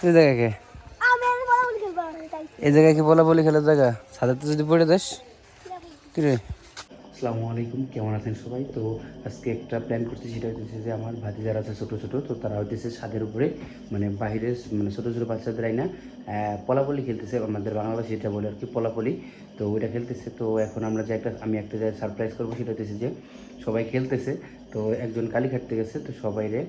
তুই জায়গা কে? এই জায়গায় কি বলা বলি খেলার জায়গা? সাদাতে যদি পড়ে দেস কি রে? আসসালামু আলাইকুম কেমন আছেন সবাই? তো আজকে একটা প্ল্যান করছি সেটা হচ্ছে যে আমার ভাতি যারা আছে ছোটো ছোটো তো তারা হইতেছে ছাদের উপরে মানে বাইরে মানে ছোটো ছোটো বাচ্চাদেরাই না পলাপলি খেলতেছে আমাদের বাংলাদেশে যেটা বলে আর কি পলাপলি। তো ওইটা খেলতেছে তো এখন আমরা যে একটা আমি একটা জায়গায় সারপ্রাইজ করব সেটা হচ্ছে যে সবাই খেলতেছে তো একজন কালি খাটতে গেছে, তো সবাইরে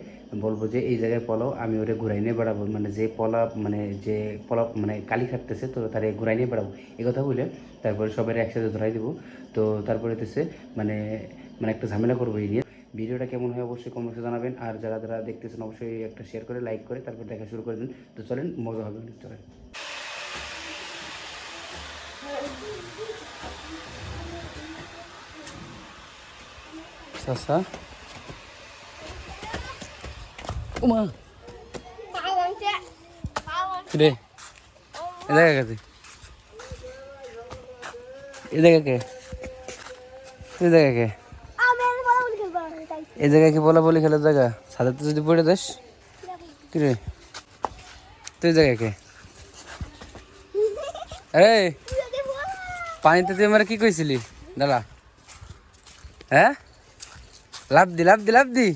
বলব যে এই জায়গায় পলাও, আমি ওরে ঘুরাই নিয়ে বেড়াবো। মানে যে পলা মানে যে পলা মানে কালি খাটতেছে তো তারে ঘুরাই নিয়ে বেড়াবো। এই কথা বলে তারপরে সবাই একসাথে ধরাই দেবো। তো তারপরে হতেছে মানে মানে একটা ঝামেলা করব এই নিয়ে। ভিডিওটা কেমন হয় অবশ্যই কমেন্টে জানাবেন। আর যারা যারা দেখতেছেন, অবশ্যই একটা শেয়ার করে লাইক করে, তারপর দেখা শুরু করে দিন। তো চলেন, মজা হবে চলেন। চাষা উমা। পাও আনছে পাও রে এ জায়গা কাছে এ কে এ জায়গা কে এই জায়গায় কি বলা বলি খেলার জায়গা। সাদাতে যদি পড়ে দেস কি রে তুই কে আরে পানিতে তুই আমার কি কইছিলি? দাঁড়া। হ্যাঁ? লাভ দি লাভ দি লাভ দি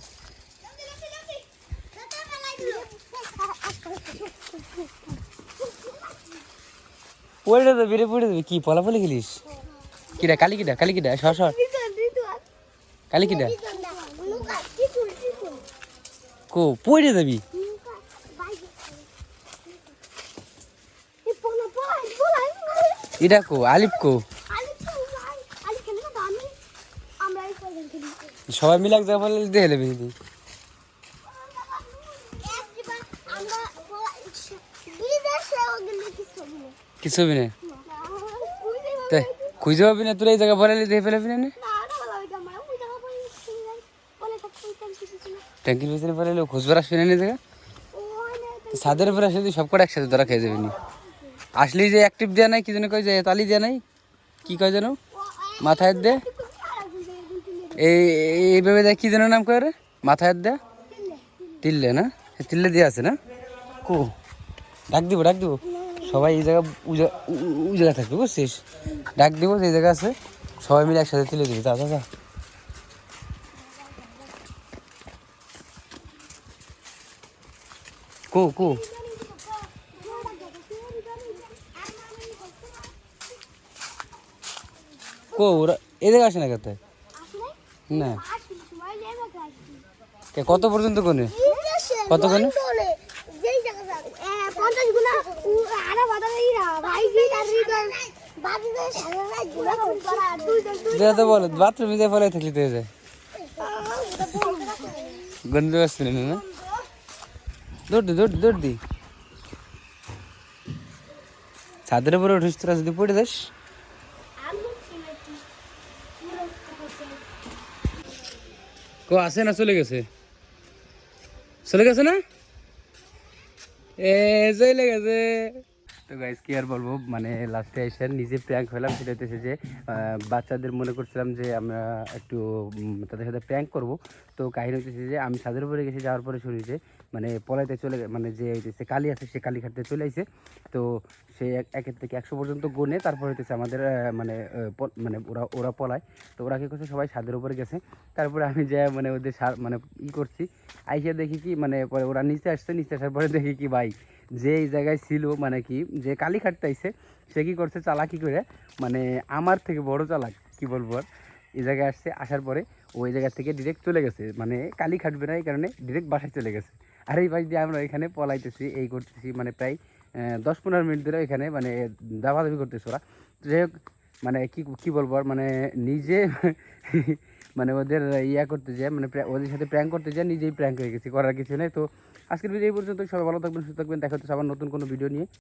পড়ে দেবে বেড়ে পড়ে দেবে কি পলাপলি খেলিস কিটা কালি কিটা কালি কিটা সর সর কালি কিটা কো পড়ে যাবি এটা কো আলিপ কো সবাই মিলে এক জায়গায় বলে দেখে নেবে কিন্তু। কিছু হবে না? খুঁজে পাবি না? তোর এই জায়গা বলে দেখে ফেলাবি না। ট্যাঙ্কির ভিতরে বলে খুঁজবার আসবি না জায়গা ছাদের উপরে আসলে সব কটা একসাথে তোরা খেয়ে যাবি নি। যে অ্যাক্টিভ দেওয়া নাই, কি যেন কয় যে তালি দেওয়া নাই, কি কয় যেন? মাথায় দে। এই এইভাবে দেখ কি যেন নাম কয় রে? মাথায় দেয়া? তিল্লে না? তিল্লে দিয়ে আছে না? কো? ডাক দিব ডাক দিব। সবাই এই জায়গা উ জায়গা থাকবে, বুঝছিস? ডাক দিব এই জায়গা আছে, সবাই মিলে একসাথে তুলে দিবি। যা যা যা। কো কো? কো, ওরা এই জায়গা আসে না কোথায় না। কে কত পর্যন্ত কোনে কত কোনে যেটা তো বলো বাথরুমে যে থাকলি তো যায় গন্ধ আসছে না না? দৌড় দি দৌড় দি, দৌড় দি। ছাদের উপরে উঠিস তোরা যদি পড়ে যাস। কো, আসে না, চলে গেছে। চলে গেছে না? কি আর বলব মানে লাস্টে এসে নিজে প্র্যাঙ্ক হলাম সেটা হচ্ছে যে বাচ্চাদের মনে করছিলাম যে, আমরা একটু তাদের সাথে প্র্যাঙ্ক করব। তো কাহিনী হচ্ছে যে, আমি ছাদের উপরে গেছি, যাওয়ার পরে শুনি যে মানে পলাইতে চলে মানে যে হইতেছে কালি আছে, সে কালি খাটতে চলে আইছে। তো সে এক- একের থেকে একশো পর্যন্ত গুনে তারপর হইতেছে আমাদের মানে মানে ওরা ওরা পলায়। তো ওরা কি করছে? সবাই ছাদের উপরে গেছে। তারপরে আমি যে মানে ওদের সা- মানে ই করছি, আইসা দেখি কি মানে পরে ওরা নিচে আসছে, নিচে আসার পরে দেখি কি, ভাই, যে এই জায়গায় ছিল মানে কি, যে কালি আইছে, সে কি করছে? চালাকি করে মানে আমার থেকে বড় চালাক, কি বলব আর? এই জায়গায় আসছে, আসার পরে ওই জায়গা থেকে ডিরেক্ট চলে গেছে। মানে কালি খাটবে না, এই কারণে ডিরেক্ট বাসায় চলে গেছে। আর এই ভাই দিয়ে আমরা এখানে পলাইতেছি, এই করতেছি মানে প্রায় দশ পনেরো মিনিট ধরে এখানে মানে দাবাদাবি করতেছে ওরা। যাই হোক মানে কী কী বলব আর মানে নিজে মানে ওদের ইয়া করতে যায় মানে ওদের সাথে প্র্যাঙ্ক করতে যায়, নিজেই প্র্যাঙ্ক হয়ে গেছি, করার কিছু নেই। তো আজকের ভিডিও এই পর্যন্ত সবাই ভালো থাকবেন, সুস্থ থাকবেন, দেখা হচ্ছে আবার নতুন কোনো ভিডিও নিয়ে।